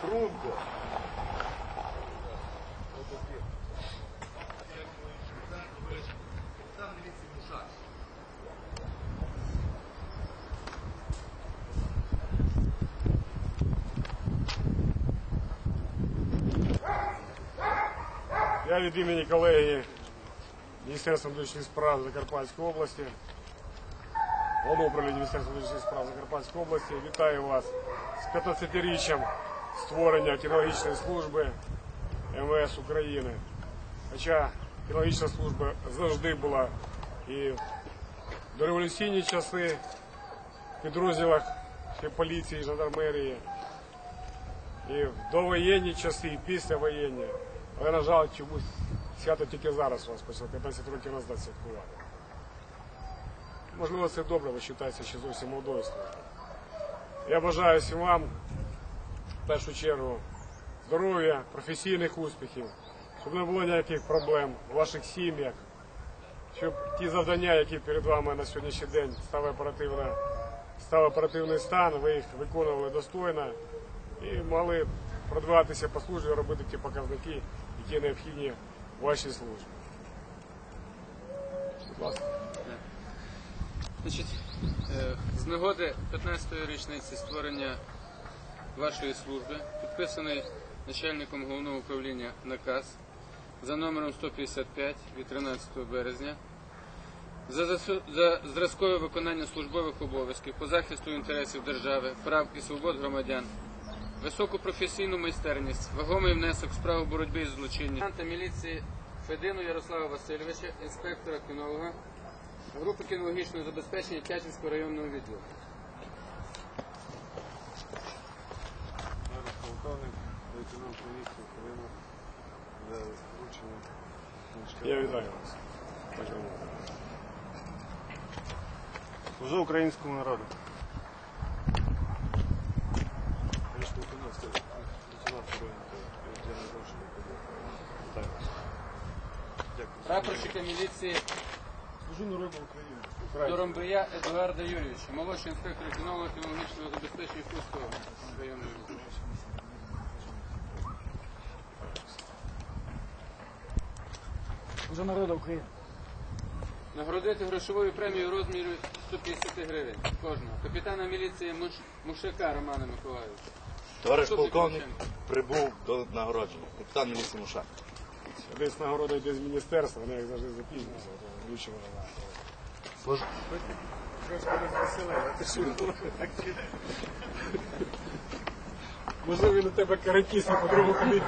Трубку. Я від імені колеги Міністерства внутрішніх справ Закарпатської області, головного управління Міністерства внутрішніх справ Закарпатської області, вітаю вас з 15-річчям створення кінологічної служби МВС України. Хоча кінологічна служба завжди була і в дореволюційні часи в підрозділах ще поліції, жандармерії, і в довоєнні часи, і післявоєнні. Але, на жаль, чомусь свято тільки зараз у вас почало 15 років назад святкувати. Можливо, це добре, ви вважаєте ще зовсім молодою службою. Я бажаю всім вам, в першу чергу, здоров'я, професійних успіхів, щоб не було ніяких проблем у ваших сім'ях, щоб ті завдання, які перед вами на сьогоднішній день став оперативна, став оперативний стан, ви їх виконували достойно і могли продаватися по службі, робити ті показники, які необхідні вашій службі. Будь ласка. Значить, е, з нагоди 15-ї річниці створення вашої служби підписаний начальником головного управління наказ за номером 155 від 13 березня за, зразкове виконання службових обов'язків по захисту інтересів держави, прав і свобод громадян, високу професійну майстерність, вагомий внесок в справу боротьби з злочинням. Міліції Федину Ярослава Васильовича, інспектора кінолога, групи кінологічного забезпечення Тячівського районного відділу. Зараз полковник, лейтенант поліції, хвилину за вручення. Я вітаю вас. Служу українському народу. Прапорщика міліції Служу народу України. Доромбрия Едуарда Юрійовича, молодший інспектор кінологічного забезпечення Курського районного відділу. Служа народу України. Нагородити грошовою премією у розмірі 150 гривень кожного. Капітана міліції Муш... Мушака Романа Миколаївича. Товариш полковник прибув до нагородження. Капітан міліції Мушак. Десь нагорода йде з міністерства, вони як завжди запізнюються. Влючимо на Служу. Можливо, він у тебе каратіст, а по-другому ходить.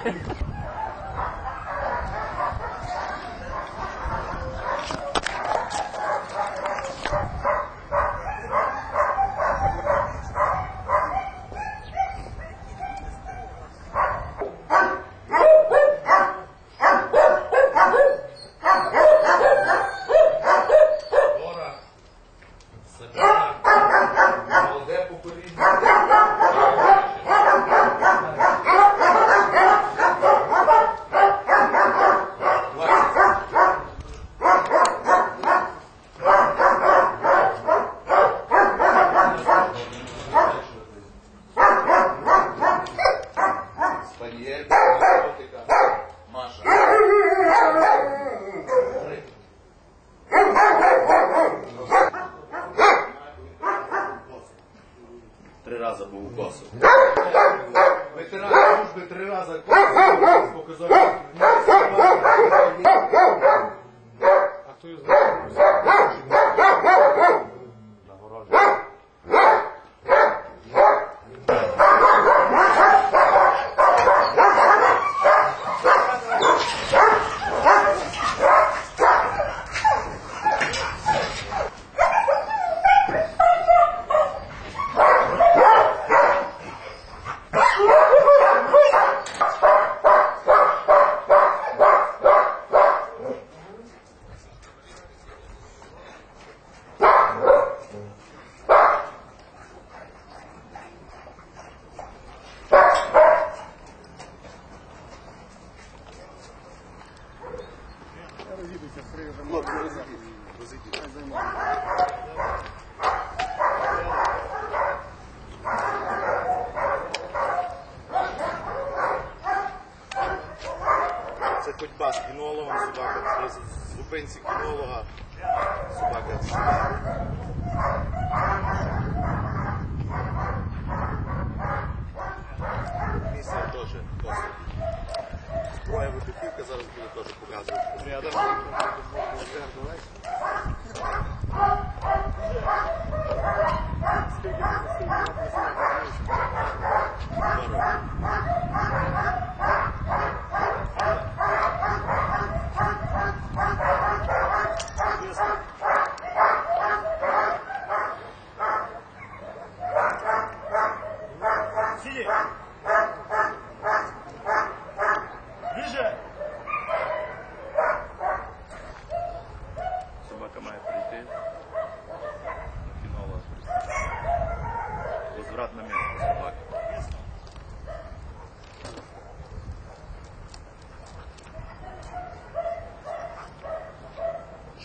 Рази був у косу. Ветеран служби три рази косу показав. А хто його знає? Дивіться, з приводом. Розійдіть. Це ходьба з кінологом собака, з зупинці кінолога собака. Місце теж досить. Троє випадків зараз буде теж показувати. Рядом.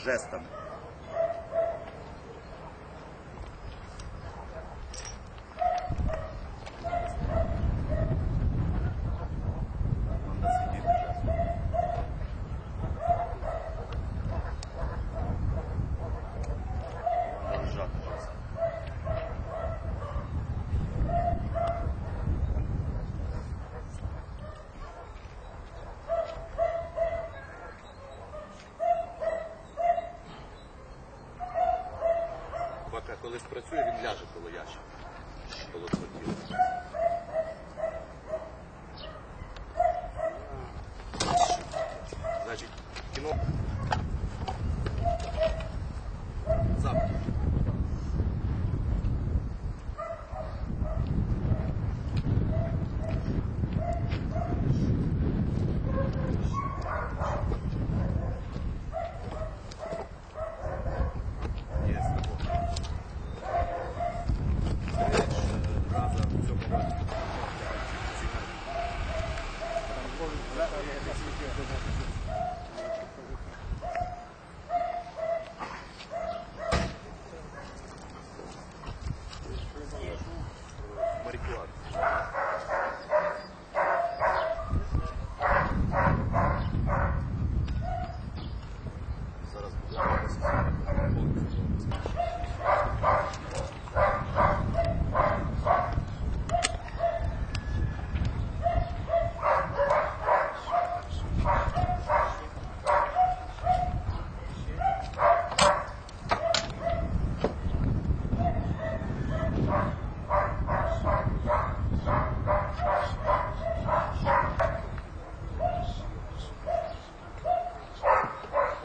Жестами. Коли спрацює, він ляже коло ящика.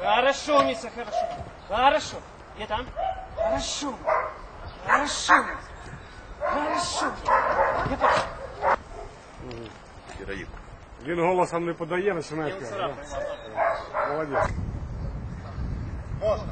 Хорошо, Миса, хорошо. Хорошо. Где там? Хорошо. Хорошо. Хорошо. Где там? Героїн. Він голосом не подає, починає? Молодець. Можна,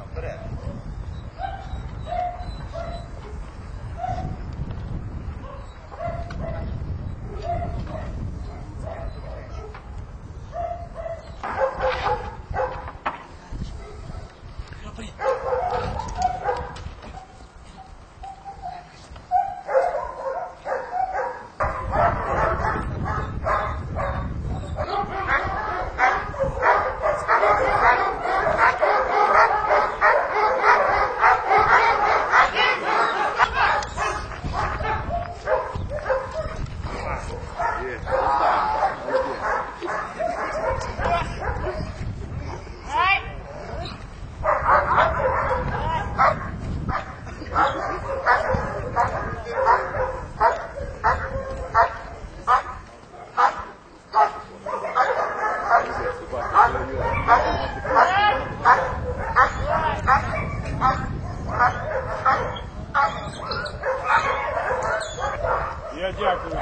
дякую